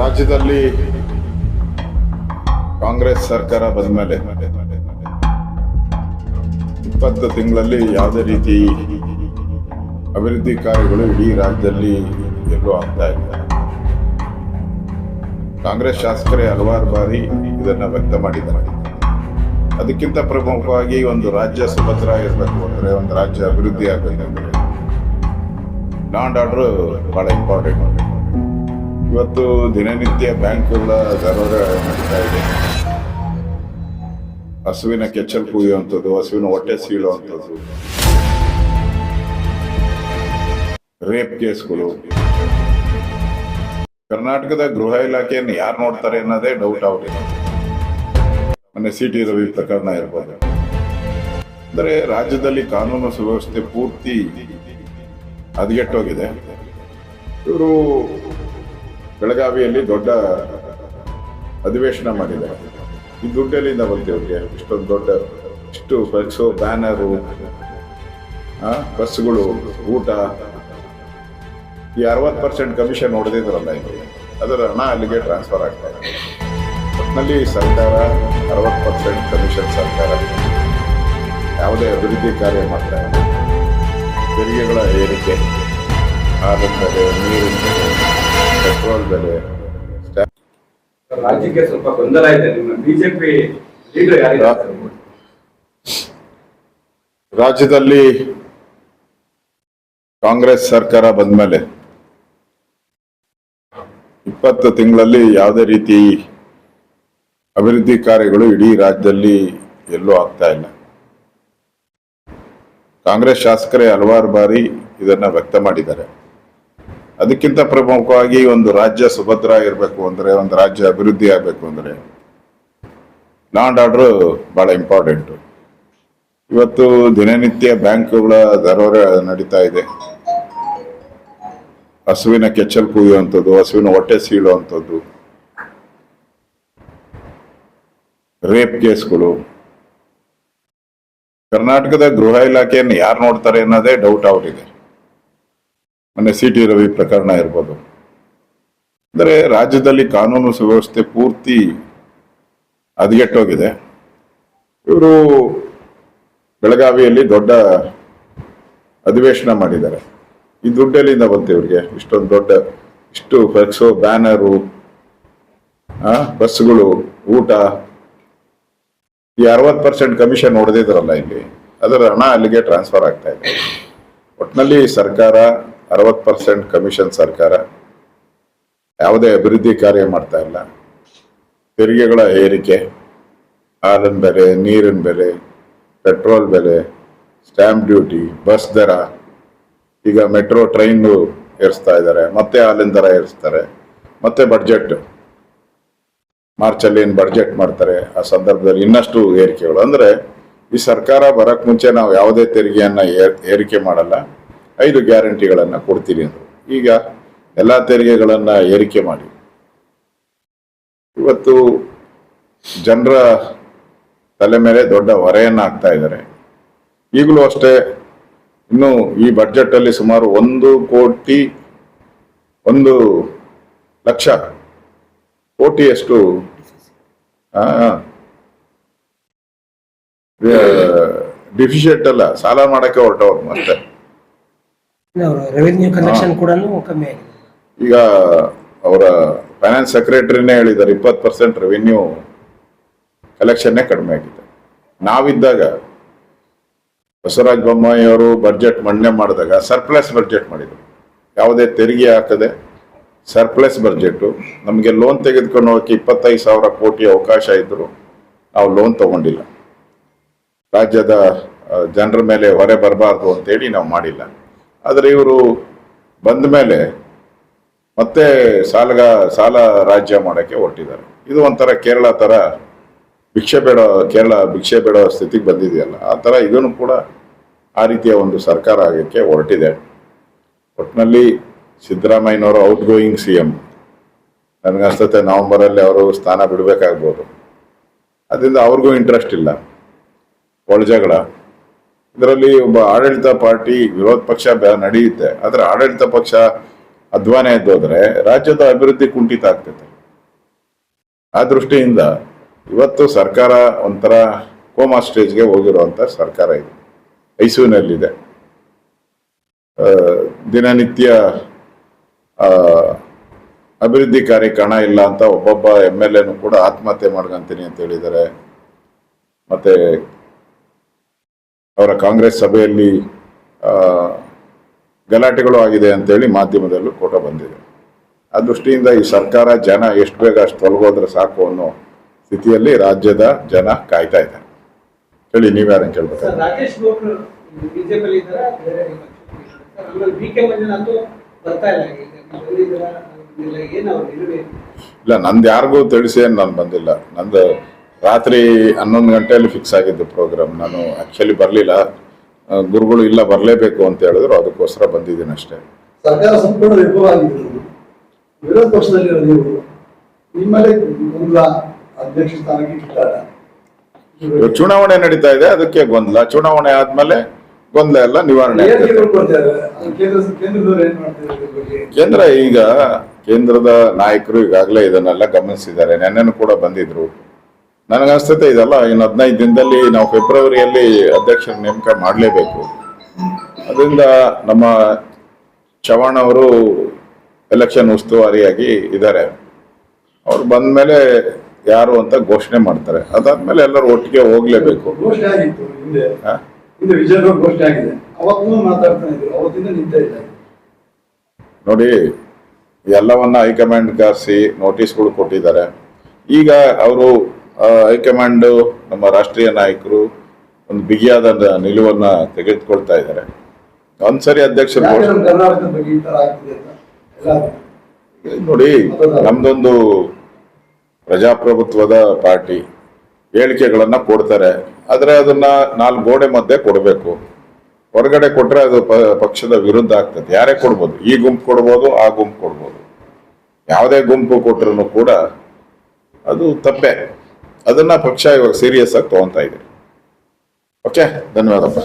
ರಾಜ್ಯದಲ್ಲಿ ಕಾಂಗ್ರೆಸ್ ಸರ್ಕಾರ ಬಂದ ಮೇಲೆ ಇಪ್ಪತ್ತು ತಿಂಗಳಲ್ಲಿ ಯಾವುದೇ ರೀತಿ ಅಭಿವೃದ್ಧಿ ಕಾರ್ಯಗಳು ಇಡೀ ರಾಜ್ಯದಲ್ಲಿ ಎಲ್ಲೂ ಆಗ್ತಾ ಇಲ್ಲ. ಕಾಂಗ್ರೆಸ್ ಶಾಸಕರೇ ಹಲವಾರು ಬಾರಿ ಇದನ್ನು ವ್ಯಕ್ತ ಮಾಡಿದ್ದಾರೆ. ಅದಕ್ಕಿಂತ ಪ್ರಮುಖವಾಗಿ ಒಂದು ರಾಜ್ಯ ಸುಭದ್ರ ಇರಬೇಕು ಅಂದರೆ ಒಂದು ರಾಜ್ಯ ಅಭಿವೃದ್ಧಿ ಆಗಬೇಕಂದ್ರೆ ಲಾಂಡ್ ಆರ್ಡರ್ ಭಾಳ ಇಂಪಾರ್ಟೆಂಟ್ ಇವತ್ತು ದಿನನಿತ್ಯ ಬ್ಯಾಂಕ್ಗಳ ದರೋಡೆ ನಡೀತಾ ಇದೆ. ಹಸುವಿನ ಕೆಚ್ಚಲ್ ಕುಯ್ಯುವಂಥದ್ದು, ಹಸುವಿನ ಹೊಟ್ಟೆ ಸೀಳುವಂಥದ್ದು. ರೇಪ್ ಕೇಸ್ಗಳು. ಕರ್ನಾಟಕದ ಗೃಹ ಇಲಾಖೆಯನ್ನು ಯಾರು ನೋಡ್ತಾರೆ ಅನ್ನೋದೇ ಡೌಟ್ ಆಗ್ಬಿಟ್ಟಿದೆ ಮೊನ್ನೆ ಸಿ ಟಿ ರವಿ ಪ್ರಕರಣ ಇರ್ಬೋದು. ಅಂದರೆ ರಾಜ್ಯದಲ್ಲಿ ಕಾನೂನು ಸುವ್ಯವಸ್ಥೆ ಪೂರ್ತಿ ಹದಗೆಟ್ಟೋಗಿದೆ. ಇವರು ಬೆಳಗಾವಿಯಲ್ಲಿ ದೊಡ್ಡ ಅಧಿವೇಶನ ಮಾಡಿದ್ದಾರೆ. ಈ ದುಡ್ಡೆಲ್ಲಿಂದ ಇವ್ರಿಗೆ ಇಷ್ಟೊಂದು ದೊಡ್ಡ ಇಷ್ಟು ಫ್ಲೆಕ್ಸು ಬ್ಯಾನರು ಬಸ್ಗಳು ಊಟ. ಈ ಅರವತ್ತು ಪರ್ಸೆಂಟ್ ಕಮಿಷನ್ ಹೊಡೆದಿದ್ರಲ್ಲ ಅದರ ಹಣ ಅಲ್ಲಿಗೆ ಟ್ರಾನ್ಸ್ಫರ್ ಆಗ್ತಾರೆ ಒಟ್ಟಿನಲ್ಲಿ ಸರ್ಕಾರ ಅರವತ್ತು ಪರ್ಸೆಂಟ್ ಕಮಿಷನ್ ಸರ್ಕಾರ ಯಾವುದೇ ಅಭಿವೃದ್ಧಿ ಕಾರ್ಯ ಮಾಡ್ತಾ ಇಲ್ಲ. ತೆರಿಗೆಗಳ ಏರಿಕೆ ಬೆಲೆ ನೀರಿನ ಪೆಟ್ರೋಲ್ ಬೆಲೆ ರಾಜ್ಯಕ್ಕೆ ಸ್ವಲ್ಪ ಗೊಂದಲ ಇದೆ. ನಿಮ್ಮ ಬಿಜೆಪಿ ಲೀಡರ್ ರಾಜ್ಯದಲ್ಲಿ ಕಾಂಗ್ರೆಸ್ ಸರ್ಕಾರ ಬಂದ ಮೇಲೆ ಇಪ್ಪತ್ತು ತಿಂಗಳಲ್ಲಿ ಯಾವುದೇ ರೀತಿ ಅಭಿವೃದ್ಧಿ ಕಾರ್ಯಗಳು ಇಡೀ ರಾಜ್ಯದಲ್ಲಿ ಎಲ್ಲೂ ಆಗ್ತಾ ಇಲ್ಲ. ಕಾಂಗ್ರೆಸ್ ಶಾಸಕರೇ ಹಲವಾರು ಬಾರಿ ಇದನ್ನ ವ್ಯಕ್ತ ಮಾಡಿದ್ದಾರೆ. ಅದಕ್ಕಿಂತ ಪ್ರಮುಖವಾಗಿ ಒಂದು ರಾಜ್ಯ ಸುಭದ್ರ ಇರಬೇಕು ಅಂದ್ರೆ, ಒಂದು ರಾಜ್ಯ ಅಭಿವೃದ್ಧಿ ಆಗಬೇಕು ಅಂದ್ರೆ, ಲಾಂಡ್ ಆರ್ಡರ್ ಬಹಳ ಇಂಪಾರ್ಟೆಂಟ್. ಇವತ್ತು ದಿನನಿತ್ಯ ಬ್ಯಾಂಕ್ಗಳ ದರೋಡೆ ನಡೀತಾ ಇದೆ. ಹಸುವಿನ ಕೆಚ್ಚಲ್ ಕುಯ್ಯುವಂಥದ್ದು, ಹಸುವಿನ ಹೊಟ್ಟೆ ಸೀಳುವಂಥದ್ದು, ರೇಪ್ ಕೇಸ್ಗಳು. ಕರ್ನಾಟಕದ ಗೃಹ ಇಲಾಖೆಯನ್ನು ಯಾರು ನೋಡ್ತಾರೆ ಅನ್ನೋದೇ ಡೌಟ್ ಆಗ್ಬಿಟ್ಟಿದೆ ಮೊನ್ನೆ ಸಿ ಟಿ ರವಿ ಪ್ರಕರಣ ಇರ್ಬೋದು. ಅಂದರೆ ರಾಜ್ಯದಲ್ಲಿ ಕಾನೂನು ಸುವ್ಯವಸ್ಥೆ ಪೂರ್ತಿ ಹದಗೆಟ್ಟೋಗಿದೆ. ಇವರು ಬೆಳಗಾವಿಯಲ್ಲಿ ದೊಡ್ಡ ಅಧಿವೇಶನ ಮಾಡಿದ್ದಾರೆ. ಈ ದುಡ್ಡೆಲ್ಲಿಂದ ಬಂತು ಇವ್ರಿಗೆ? ಇಷ್ಟೊಂದು ದೊಡ್ಡ, ಇಷ್ಟು ಫ್ಲೆಕ್ಸು, ಬ್ಯಾನರು ಬಸ್ಗಳು ಊಟ. ಈ ಅರವತ್ತು ಪರ್ಸೆಂಟ್ ಕಮಿಷನ್ ಹೊಡೆದಿದ್ರಲ್ಲ ಇಲ್ಲಿ. ಅದರ ಹಣ ಅಲ್ಲಿಗೆ ಟ್ರಾನ್ಸ್ಫರ್ ಆಗ್ತಾ ಇದೆ. ಒಟ್ಟಿನಲ್ಲಿ ಸರ್ಕಾರ ಅರವತ್ತು ಪರ್ಸೆಂಟ್ ಕಮಿಷನ್ ಸರ್ಕಾರ ಯಾವುದೇ ಅಭಿವೃದ್ಧಿ ಕಾರ್ಯ ಮಾಡ್ತಾ ಇಲ್ಲ. ತೆರಿಗೆಗಳ ಏರಿಕೆ, ಹಾಲಿನ ಬೆಲೆ, ನೀರಿನ ಬೆಲೆ, ಪೆಟ್ರೋಲ್ ಬೆಲೆ ಸ್ಟ್ಯಾಂಪ್ ಡ್ಯೂಟಿ ಬಸ್ ದರ, ಈಗ ಮೆಟ್ರೋ ಟ್ರೈನ್ ಏರಿಸ್ತಾ ಇದ್ದಾರೆ, ಮತ್ತೆ ಹಾಲಿನ ದರ ಏರಿಸ್ತಾರೆ, ಮತ್ತೆ ಬಡ್ಜೆಟ್ ಮಾರ್ಚಲ್ಲಿ ಏನು ಬಡ್ಜೆಟ್ ಮಾಡ್ತಾರೆ, ಆ ಸಂದರ್ಭದಲ್ಲಿ ಇನ್ನಷ್ಟು ಏರಿಕೆಗಳು. ಅಂದರೆ ಈ ಸರ್ಕಾರ ಬರೋಕ್ಕೆ ಮುಂಚೆ ನಾವು ಯಾವುದೇ ತೆರಿಗೆಯನ್ನು ಏರ್- ಏರಿಕೆ ಮಾಡಲ್ಲ. ಐದು ಗ್ಯಾರಂಟಿಗಳನ್ನು ಕೊಡ್ತೀರಿ ಅಂದ್ರು. ಈಗ ಎಲ್ಲಾ ತೆರಿಗೆಗಳನ್ನ ಏರಿಕೆ ಮಾಡಿ. ಇವತ್ತು ಜನರ ತಲೆ ಮೇಲೆ ದೊಡ್ಡ ಹೊರೆಯನ್ನು ಹಾಕ್ತಾ ಇದ್ದಾರೆ. ಈಗಲೂ ಅಷ್ಟೇ ಇನ್ನು ಈ ಬಡ್ಜೆಟಲ್ಲಿ ಸುಮಾರು ಒಂದು ಕೋಟಿ, ಒಂದು ಲಕ್ಷ ಕೋಟಿಯಷ್ಟು ಡಿಫಿಷಿಯಂಟ್ ಅಲ್ಲ, ಸಾಲ ಮಾಡಕ್ಕೆ ಹೊರಟವ್ರು ಮತ್ತೆ. ರೆವೆನ್ಯೂ ಕಲೆಕ್ಷನ್ ಕೂಡ ಕಮ್ಮಿ ಆಗಿದೆ. ಈಗ ಅವರ ಫೈನಾನ್ಸ್ ಸೆಕ್ರೆಟರಿನೇ ಹೇಳಿದ್ದಾರೆ ಇಪ್ಪತ್ತು ಪರ್ಸೆಂಟ್ ರೆವಿನ್ಯೂ ಕಲೆಕ್ಷನ್ನೇ ಕಡಿಮೆ ಆಗಿದೆ. ನಾವಿದ್ದಾಗ ಬಸವರಾಜ ಬೊಮ್ಮಾಯಿ ಅವರು ಬಡ್ಜೆಟ್ ಮಂಡನೆ ಮಾಡಿದಾಗ ಸರ್ಪ್ಲಸ್ ಬಡ್ಜೆಟ್ ಮಾಡಿದ್ರು. ಯಾವುದೇ ತೆರಿಗೆ ಹಾಕದೆ ಸರ್ಪ್ಲಸ್ ಬಡ್ಜೆಟು ನಮಗೆ ಲೋನ್ ತೆಗೆದುಕೊಂಡು ಹೋಗಕ್ಕೆ ಇಪ್ಪತ್ತೈದು ಸಾವಿರ ಕೋಟಿ ಅವಕಾಶ ಇದ್ರು ನಾವು ಲೋನ್ ತಗೊಂಡಿಲ್ಲ. ರಾಜ್ಯದ ಜನರ ಮೇಲೆ ಹೊರೆ ಬರಬಾರ್ದು ಅಂತೇಳಿ ನಾವು ಮಾಡಿಲ್ಲ. ಆದರೆ ಇವರು ಬಂದ ಮೇಲೆ ಮತ್ತೆ ಸಾಲಗ, ಸಾಲ ರಾಜ್ಯ ಮಾಡೋಕ್ಕೆ ಹೊರಟಿದ್ದಾರೆ. ಇದು ಒಂಥರ ಕೇರಳ ಥರ ಭಿಕ್ಷೆ ಬೇಡ, ಕೇರಳ ಭಿಕ್ಷೆ ಬೇಡ ಸ್ಥಿತಿಗೆ ಬಂದಿದೆಯಲ್ಲ, ಆ ಥರ ಇದನ್ನು ಕೂಡ ಆ ರೀತಿಯ ಒಂದು ಸರ್ಕಾರ ಆಗಕ್ಕೆ ಹೊರಟಿದೆ. ಒಟ್ಟಿನಲ್ಲಿ ಸಿದ್ದರಾಮಯ್ಯನವರು ಔಟ್ ಗೋಯಿಂಗ್ ಸಿ ಎಂ ನನಗನ್ಸ್ತತೆ ನವಂಬರಲ್ಲಿ ಅವರು ಸ್ಥಾನ ಬಿಡಬೇಕಾಗ್ಬೋದು. ಅದರಿಂದ ಅವ್ರಿಗೂ ಇಂಟ್ರೆಸ್ಟ್ ಇಲ್ಲ. ಒಳಜಗಳ ಇದರಲ್ಲಿ ಒಬ್ಬ ಆಡಳಿತ ಪಾರ್ಟಿ ವಿರೋಧ ಪಕ್ಷ ನಡೆಯುತ್ತೆ. ಆದ್ರೆ ಆಡಳಿತ ಪಕ್ಷ ಅಧ್ವಾನ ಎದ್ದೋದ್ರೆ ರಾಜ್ಯದ ಅಭಿವೃದ್ಧಿ ಕುಂಠಿತ ಆಗ್ತೈತೆ. ಆ ದೃಷ್ಟಿಯಿಂದ ಇವತ್ತು ಸರ್ಕಾರ ಒಂಥರ ಕೋಮಾ ಸ್ಟೇಜ್ಗೆ ಹೋಗಿರುವಂತ ಸರ್ಕಾರ ಇದೆ. ಐಸಿಯುನಲ್ಲಿದೆ ಆ, ದಿನನಿತ್ಯ ಅಭಿವೃದ್ಧಿ ಕಾರ್ಯಕ್ಕೆ ಹಣ ಇಲ್ಲ ಅಂತ ಒಬ್ಬೊಬ್ಬ ಎಂ ಎಲ್ ಎನು ಕೂಡ ಆತ್ಮಹತ್ಯೆ ಮಾಡ್ಕೊಂತೀನಿ ಅಂತ ಹೇಳಿದ್ದಾರೆ. ಮತ್ತೆ ಅವರ ಕಾಂಗ್ರೆಸ್ ಸಭೆಯಲ್ಲಿ ಗಲಾಟೆಗಳು ಆಗಿದೆ ಅಂತೇಳಿ ಮಾಧ್ಯಮದಲ್ಲೂ ಫೋಟೋ ಬಂದಿದೆ. ಆ ದೃಷ್ಟಿಯಿಂದ ಈ ಸರ್ಕಾರ ಜನ ಎಷ್ಟು ಬೇಗ ಅಷ್ಟು ತೊಲಗೋದ್ರೆ ಸಾಕು ಅನ್ನೋ ಸ್ಥಿತಿಯಲ್ಲಿ ರಾಜ್ಯದ ಜನ ಕಾಯ್ತಾ ಇದ್ದಾರೆ. ಹೇಳಿ ಕೇಳ್ಬೇಕು? ನೀವು ಅವ್ರ ಇಲ್ಲ ನಂದು ಯಾರಿಗೂ ತಿಳಿಸಿ ಏನು ನಾನು ಬಂದಿಲ್ಲ. ನಂದು ರಾತ್ರಿ ಹನ್ನೊಂದು ಗಂಟೆಯಲ್ಲಿ ಫಿಕ್ಸ್ ಆಗಿದ್ದು ಪ್ರೋಗ್ರಾಮ್ ನಾನು ಆ್ಯಕ್ಚುಲಿ ಬರಲಿಲ್ಲ. ಗುರುಗಳು ಇಲ್ಲ ಬರಲೇಬೇಕು ಅಂತ ಹೇಳಿದ್ರು. ಅದಕ್ಕೋಸ್ಕರ ಬಂದಿದ್ದೀನಿ ಅಷ್ಟೇ. ಸರ್ಕಾರ ಸಂಪೂರ್ಣ ವಿಫಲ ಆಗಿದೆ ವಿರೋಧ ಪಕ್ಷದಲ್ಲಿರೋ ನೀವು ನಿಮ್ಮಲ್ಲೇ ಗೊಂದಲ ಅಧ್ಯಕ್ಷ ಸ್ಥಾನಕ್ಕೆ ಕಿತ್ತಾಟ ಚುನಾವಣೆ ನಡೀತಾ ಇದೆ. ಅದಕ್ಕೆ ಗೊಂದಲ. ಚುನಾವಣೆ ಆದ್ಮೇಲೆ ಗೊಂದಲ ಎಲ್ಲ ನಿವಾರಣೆ ಆಗ್ತದೆ. ಕೇಂದ್ರ ಕೇಂದ್ರದವ್ರು ಏನ್ ಮಾಡ್ತಾರೆ ಇದ್ರ ಬಗ್ಗೆ? ಕೇಂದ್ರ ಈಗ ಕೇಂದ್ರದ ನಾಯಕರು ಈಗಾಗಲೇ ಇದನ್ನೆಲ್ಲ ಗಮನಿಸಿದ್ದಾರೆ. ನೆನ್ನೆನೂ ಕೂಡ ಬಂದಿದ್ರು. ನನಗನ್ಸ್ತೈತೆ ಇದೆಲ್ಲ ಇನ್ನು ಹದಿನೈದು ದಿನದಲ್ಲಿ ನಾವು ಫೆಬ್ರವರಿಯಲ್ಲಿ ಅಧ್ಯಕ್ಷರ ನೇಮಕ ಮಾಡಲೇಬೇಕು. ಅದರಿಂದ ನಮ್ಮ ಚವಾಣ್ ಅವರು ಎಲೆಕ್ಷನ್ ಉಸ್ತುವಾರಿಯಾಗಿ ಇದ್ದಾರೆ. ಅವ್ರು ಬಂದ್ಮೇಲೆ ಯಾರು ಅಂತ ಘೋಷಣೆ ಮಾಡ್ತಾರೆ. ಅದಾದ್ಮೇಲೆ ಎಲ್ಲರೂ ಒಟ್ಟಿಗೆ ಹೋಗ್ಲೇಬೇಕು. ನೋಡಿ ಎಲ್ಲವನ್ನ ಹೈಕಮಾಂಡ್ ಕರೆಸಿ ನೋಟಿಸ್ಗಳು ಕೊಟ್ಟಿದ್ದಾರೆ. ಈಗ ಅವರು ಹೈಕಮಾಂಡ್ ನಮ್ಮ ರಾಷ್ಟ್ರೀಯ ನಾಯಕರು ಒಂದು ಬಿಗಿಯಾದ ನಿಲುವನ್ನ ತೆಗೆದುಕೊಳ್ತಾ ಇದ್ದಾರೆ. ಒಂದ್ಸರಿ ಅಧ್ಯಕ್ಷರು ನೋಡಿ. ನಮ್ದೊಂದು ಪ್ರಜಾಪ್ರಭುತ್ವದ ಪಾರ್ಟಿ. ಹೇಳಿಕೆಗಳನ್ನ ಕೊಡ್ತಾರೆ. ಆದ್ರೆ ಅದನ್ನ ನಾಲ್ಕು ಗೋಡೆ ಮಧ್ಯೆ ಕೊಡಬೇಕು. ಹೊರಗಡೆ ಕೊಟ್ರೆ ಅದು ಪಕ್ಷದ ವಿರುದ್ಧ ಆಗ್ತದೆ. ಯಾರೇ ಕೊಡ್ಬೋದು. ಈ ಗುಂಪು ಕೊಡ್ಬೋದು ಆ ಗುಂಪು ಕೊಡ್ಬೋದು. ಯಾವುದೇ ಗುಂಪು ಕೊಟ್ರು ಕೂಡ ಅದು ತಪ್ಪೆ. ಅದನ್ನ ಪಕ್ಷ ಇವಾಗ ಸೀರಿಯಸ್ ಆಗಿ ತಗೊಂತಾ ಇದೆ. ಓಕೆ ಧನ್ಯವಾದಪ್ಪ.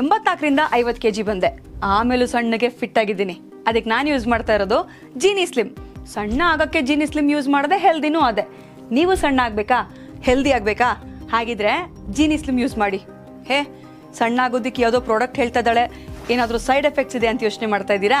ಎಂಬತ್ನಾಲ್ಕರಿಂದ ಐವತ್ತು ಕೆ ಜಿ ಬಂದೆ. ಆಮೇಲೂ ಸಣ್ಣಗೆ ಫಿಟ್ ಆಗಿದ್ದೀನಿ. ಅದಕ್ಕೆ ನಾನು ಯೂಸ್ ಮಾಡ್ತಾ ಇರೋದು ಜೀನಿ ಸ್ಲಿಮ್ ಸಣ್ಣ ಆಗೋಕ್ಕೆ ಜೀನಿ ಸ್ಲಿಮ್ ಯೂಸ್ ಮಾಡದೆ ಹೆಲ್ದಿನೂ ಅದೇ. ನೀವು ಸಣ್ಣ ಆಗಬೇಕಾ? ಹೆಲ್ದಿ ಆಗಬೇಕಾ? ಹಾಗಿದ್ರೆ ಜೀನಿ ಸ್ಲಿಮ್ ಯೂಸ್ ಮಾಡಿ. ಹೇ, ಸಣ್ಣ ಆಗೋದಕ್ಕೆ ಯಾವುದೋ ಪ್ರಾಡಕ್ಟ್ ಹೇಳ್ತಾ ಇದ್ದಾಳೆ. ಏನಾದರೂ ಸೈಡ್ ಎಫೆಕ್ಟ್ಸ್ ಇದೆ ಅಂತ ಯೋಚನೆ ಮಾಡ್ತಾ ಇದ್ದೀರಾ?